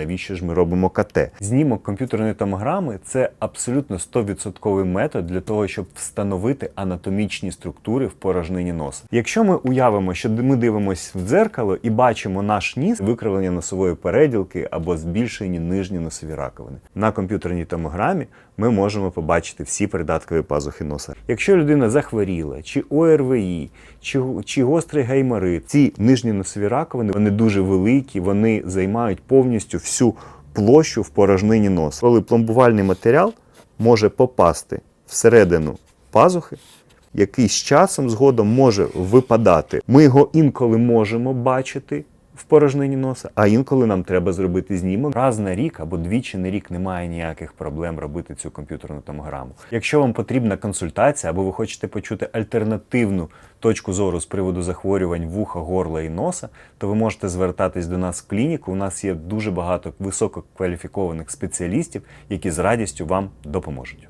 навіщо ж ми робимо КТ. Знімок комп'ютерної томограми це абсолютно 100% метод для того, щоб встановити анатомічні структури в порожнині носа. Якщо ми уявимо, що ми дивимося в дзеркало і бачимо наш ніс, викривлення носової переділки або збільшені нижні носові раковини. На комп'ютерній томограмі ми можемо побачити всі придаткові пазухи носа. Якщо людина захворіла, чи ОРВІ, чи, чи гострий гайморит, ці нижні носові раковини вони дуже великі, вони займають повністю всю площу в порожнині носа. Коли пломбувальний матеріал може попасти всередину пазухи, який з часом згодом може випадати. Ми його інколи можемо бачити в порожнині носа, а інколи нам треба зробити знімок. Раз на рік або двічі на рік немає ніяких проблем робити цю комп'ютерну томограму. Якщо вам потрібна консультація або ви хочете почути альтернативну точку зору з приводу захворювань вуха, горла і носа, то ви можете звертатись до нас в клініку. У нас є дуже багато висококваліфікованих спеціалістів, які з радістю вам допоможуть.